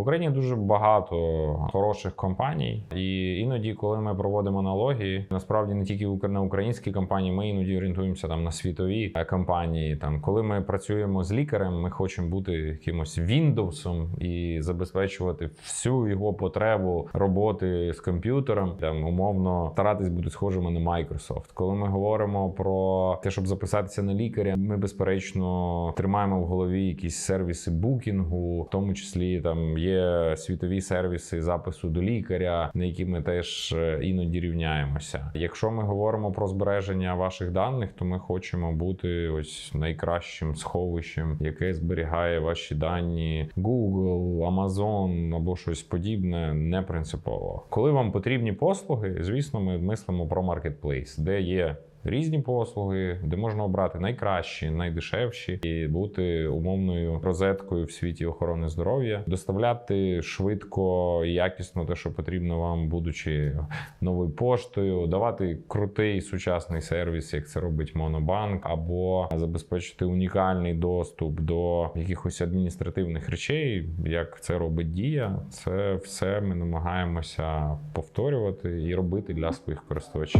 Україні дуже багато хороших компаній, і іноді, коли ми проводимо аналогії, насправді не тільки на українські компанії, ми іноді орієнтуємося там на світові е, компанії. Там, коли ми працюємо з лікарем, ми хочемо бути якимось Windows і забезпечувати всю його потребу роботи з комп'ютером. Там умовно старатись бути схожими на Microsoft. Коли ми говоримо про те, щоб записатися на лікаря, ми безперечно тримаємо в голові якісь сервіси букінгу, в тому числі там є світові сервіси запису до лікаря, на які ми теж е, іноді рівняємося. Якщо ми говоримо про збереження ваших даних, то ми хочемо бути ось найкращим сховищем, яке зберігає ваші дані Google, Amazon або щось подібне, не принципово. Коли вам потрібні послуги, звісно, ми мислимо про маркетплейс, де є. Різні послуги, де можна обрати найкращі, найдешевші і бути умовною розеткою в світі охорони здоров'я, доставляти швидко і якісно те, що потрібно вам, будучи новою поштою, давати крутий сучасний сервіс, як це робить Монобанк, або забезпечити унікальний доступ до якихось адміністративних речей, як це робить Дія. Це все ми намагаємося повторювати і робити для своїх користувачів.